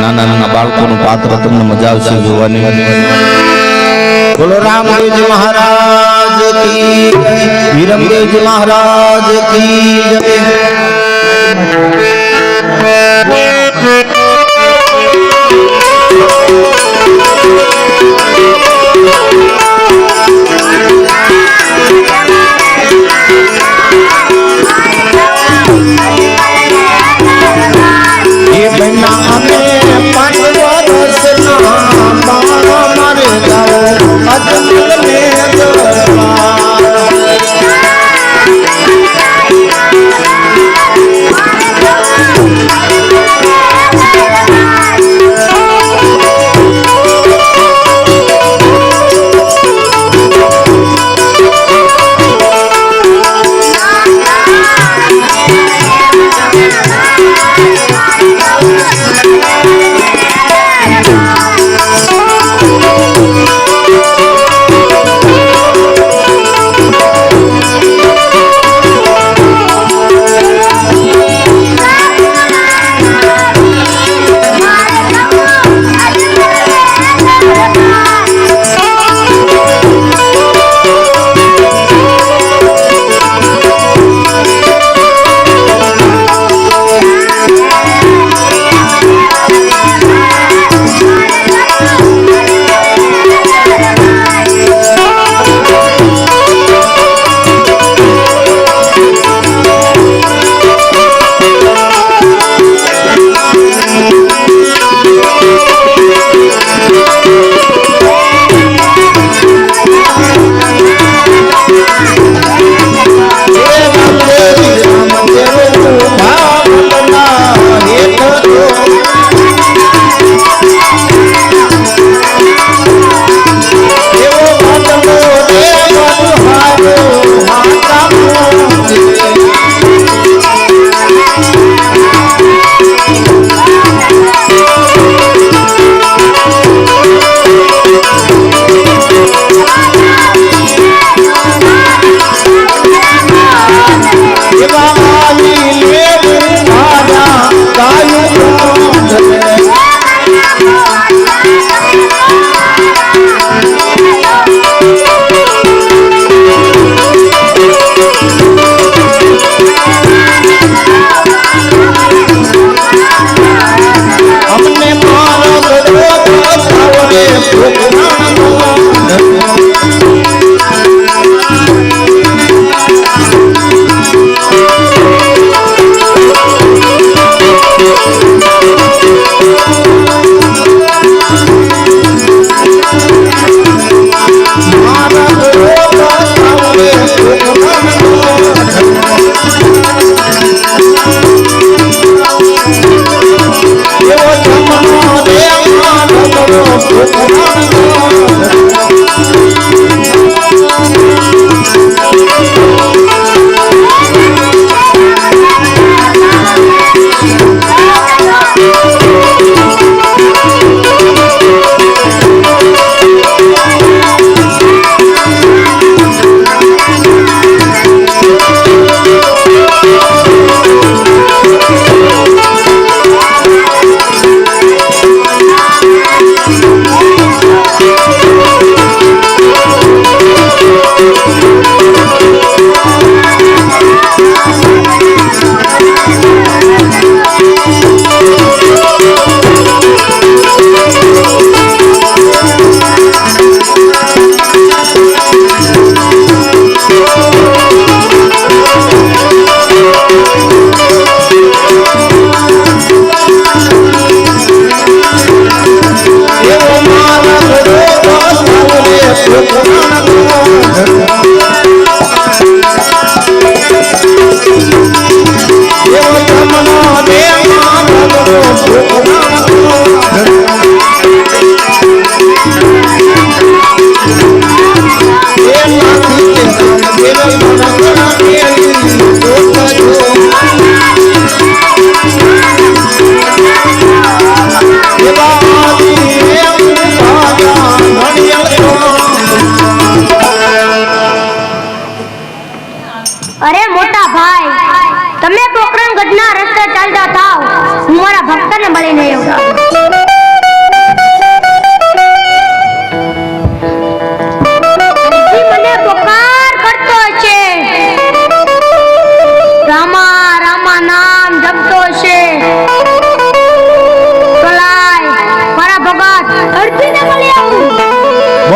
નાના નાના બાળકોનું પાત્ર તમને મજા આવશે જોવાની. બોલો રામદેવજી મહારાજ મહારાજ અરે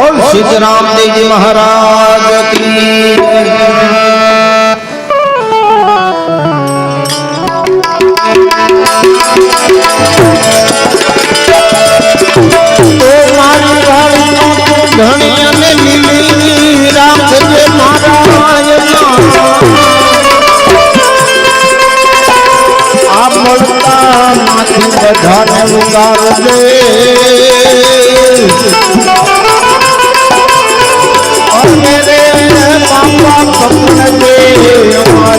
બોલ સીતરામ દેવજી મહારાજ કી ઓ મારી વાળીનો તું I'm not a man.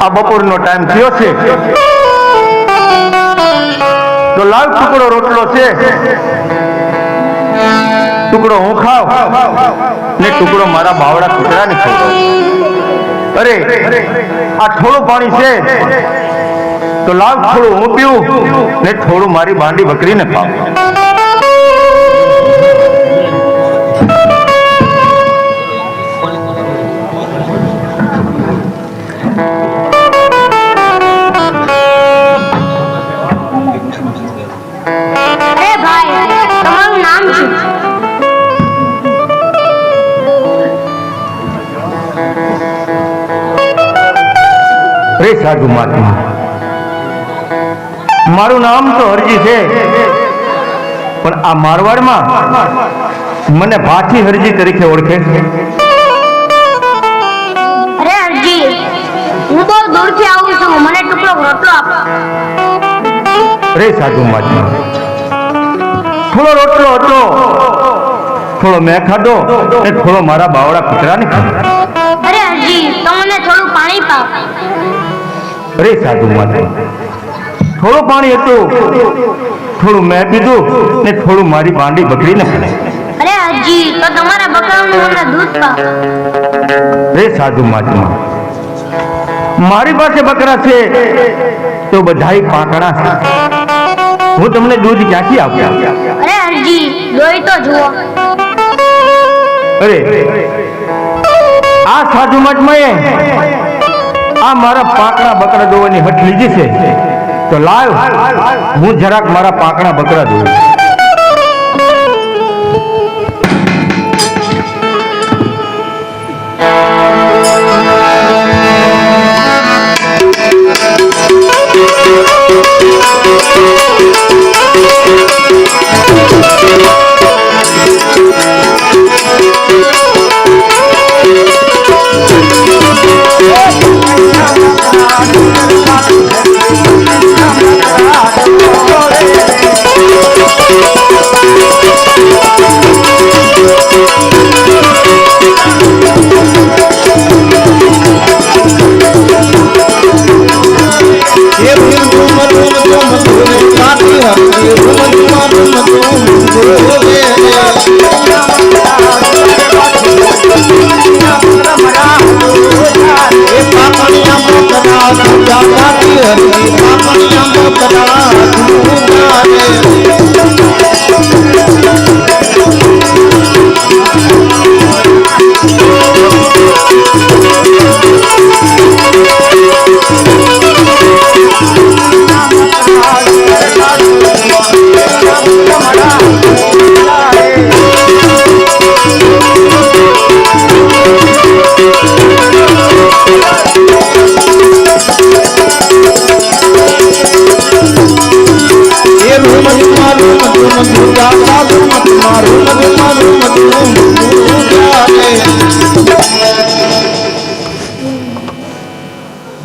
આ બપોરનો ટાઈમ થયો છે. તો લાલ ટુકડો રોટલો છે, ટુકડો હું ખાવ ને ટુકડો મારા બાવડા કૂતરાને ખવડાવું અરે, આ થોડું પાણી છે. તો લાવ થોડું હું પીવું ને થોડું મારી બાંડી બકરીને પાવું સાધુ મહાત્મા મારું નામ તો હરજી છે પણ આ મારવાડમાં મને ભાથી હરજી તરીકે ઓળખે છે. અરે હરજી હું બહુ દૂરથી આવું છું મને ટુકડો રોટલો આપો. અરે સાધુ મહાત્મા થોડો રોટલો હતો થોડો મેં ખાધો ને થોડો મારા બાવડા કૂતરાને ખાધો. અરે હરજી તો મને થોડું પાણી પાવ. અરે સાધુ માતા થોડું પાણી હતું થોડું મેં પીધું ને થોડું મારી બાંડી બકરીને પડે અરે આજી તો તમારા બકરાનું મને દૂધ પા રે સાધુ મહાત્મા મારી પાસે બકરા છે તો બધાય પાંકડા હું તમને દૂધ ક્યાંથી આપ્યા અરે અરજી દોઈ તો જુઓ. અરે આ સાધુ મહાત્માએ આ મારા પાંકડા બકરા દોવાની હઠ લીધી છે. તો લાવ, હું જરાક મારા પાંકડા બકરા દોઉં એ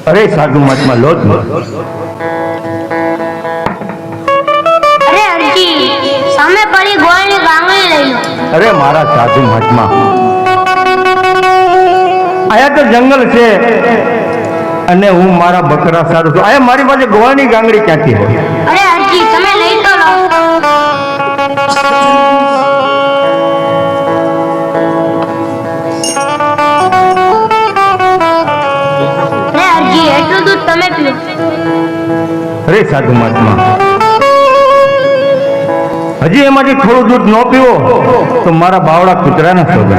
અરે સાધુ મહાત્મા માં. અરે હરજી સામે પડી ગોળની ગાંગડી લઈ લો. અરે મારા સાધુ મહાત્મા આયા તો જંગલ છે અને હું મારા બકરા સારું છું. આયા મારી પાસે ગોળની ગાંગડી ક્યાંથી હોય? અરે હરજી તમે અરે સાધુ મહાત્મા હજી એમાંથી થોડું દૂધ ન પીવો તો મારા બાવડા કૂતરાના સોગન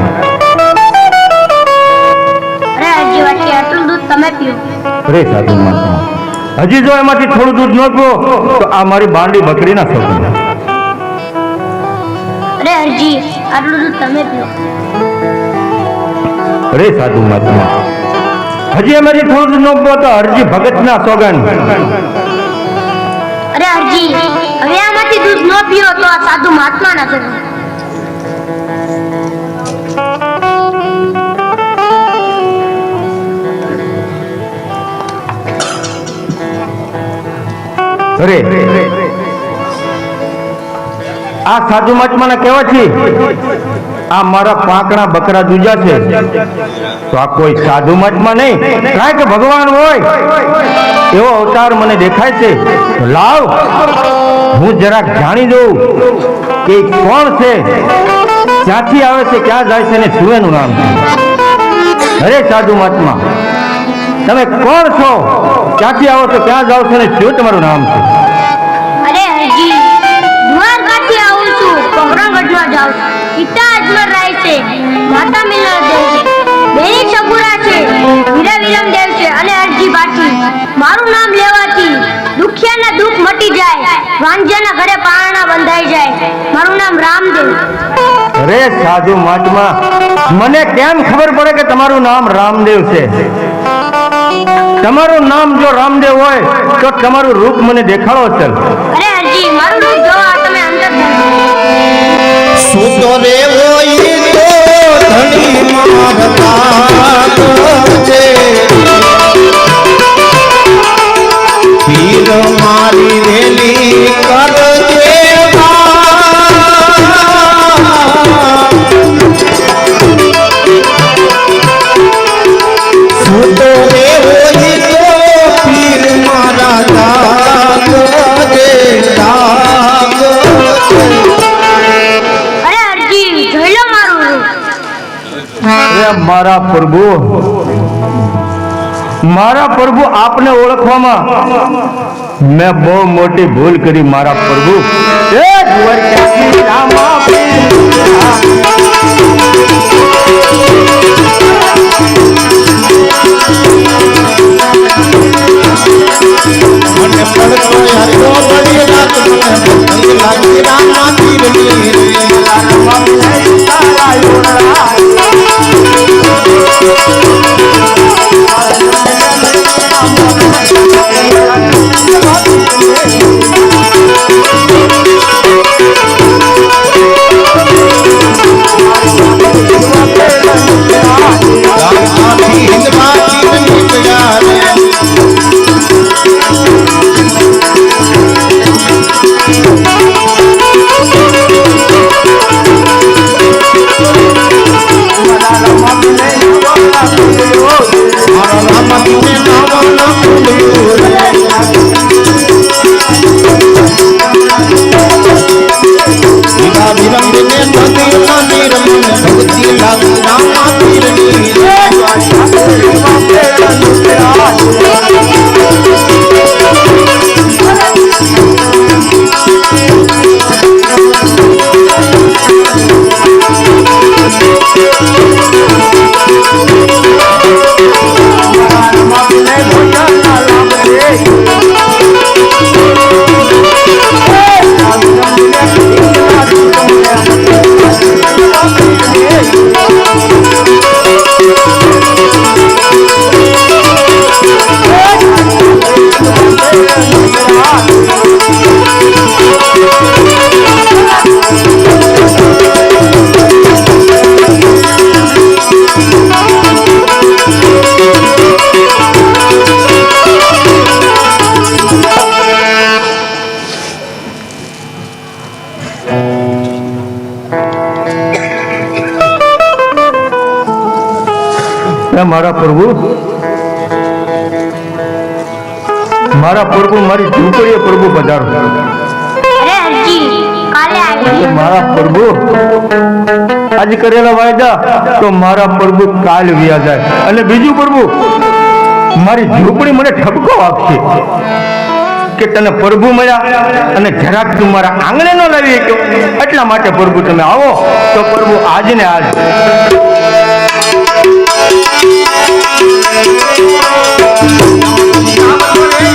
અરે સાધુ મહાત્મા હજી જો એમાંથી થોડું દૂધ ન પીવો તો આ મારી બાંડી બકરીના સોગન અરે હરજી આટલું દૂધ તમે પીઓ અરે સાધુ મહાત્મા હજી અમારી થોડું ન તો હરજી ભગતના સોગન. અરે હરજી હવે આમાંથી દૂધ ન પીઓ તો આ સાધુ મહાત્મા ના કરે અરે આ સાધુ મચમાને કેવા છે? આ મારા પાંકણા બકરા દૂજા છે. તો આ કોઈ સાધુ મહાત્મા નહીં. કાંઈ કે ભગવાન હોય. એવો અવતાર મને દેખાય છે. લાવ. હું જરાક જાણી દઉં કે કોણ છે? ક્યાંથી આવે છે, ક્યાં જાય છે ને શું એનું નામ છે? અરે સાધુ મહાત્મા તમે કોણ છો? ક્યાંથી આવો છો, ક્યાં જાઓ છો ને શું તમારું નામ છે? જાઉં અજમર રાય છે. માતા મિલના દેવ છે. બેની સગુરા છે. વીરા વિરમ દેવ છે અને અરજી બાટી મારું નામ લેવાથી દુખિયાના દુઃખ મટી જાય. વાંજ્યાના ઘરે પારણા બંધાઈ જાય. મારું નામ રામદેવ. અરે સાધુ મઠમાં મને કેમ ખબર પડે કે તમારું નામ રામદેવ છે? તમારું નામ જો રામદેવ હોય તો તમારું રૂપ મને દેખાડો ચલ અરે હરજી મારું રૂપ જોવા તમે અંદર જાઓ. સુતો રે હોય તો ધણી મારતા છે પીર મારી મારા પ્રભુ. મારા પ્રભુ આપને ઓળખવામાં. મેં બહુ મોટી ભૂલ કરી મારા પ્રભુ. એ રામા મારા પ્રભુ. મારા પ્રભુ મારી ઝૂંપડીએ પ્રભુ પધારો. મારા પ્રભુ આજ કરેલા વાયદા તો મારા પ્રભુ કાલ વ્યા જાય. અને બીજું પ્રભુ મારી ઝૂંપડી મને ઠપકો આપશે. કે તને પ્રભુ મળ્યા અને જરાક તું મારા આંગણે ન લાવી શક્યો. એટલા માટે પ્રભુ તમે આવો. તો પ્રભુ આજ ને આજ. આવો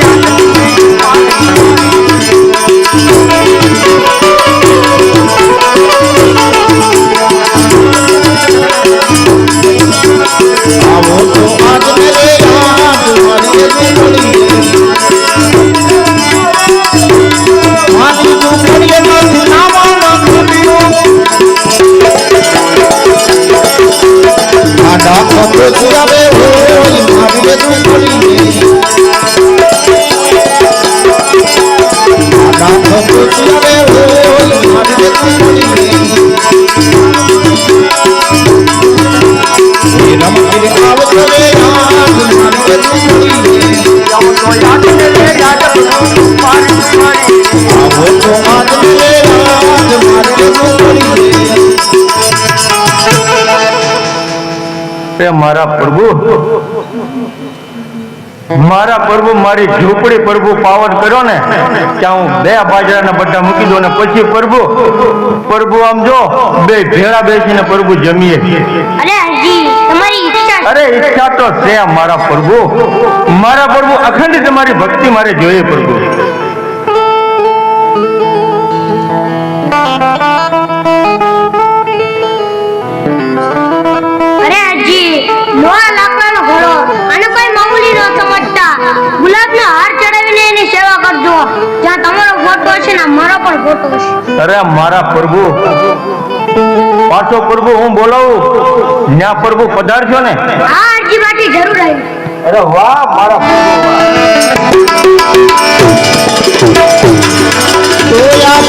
મારા પ્રભુ? મારા પ્રભુ મારી ઝૂંપડી પ્રભુ પાવન કર્યો ને ત્યાં હું બે બાજરાના બધા મૂકી દો ને પછી પ્રભુ પ્રભુ આમ જો બે ભેળા બેસીને પ્રભુ જમીએ. અરે ઈચ્છા અરે ઈચ્છા તો છે મારા પ્રભુ. મારા પ્રભુ અખંડ તમારી ભક્તિ મારે જોઈએ પ્રભુ. મારા પ્રભુ. પાછો પ્રભુ હું બોલાવું? ન્યા પ્રભુ પધારજો ને. જરૂર અરે વાહ મારા તોયા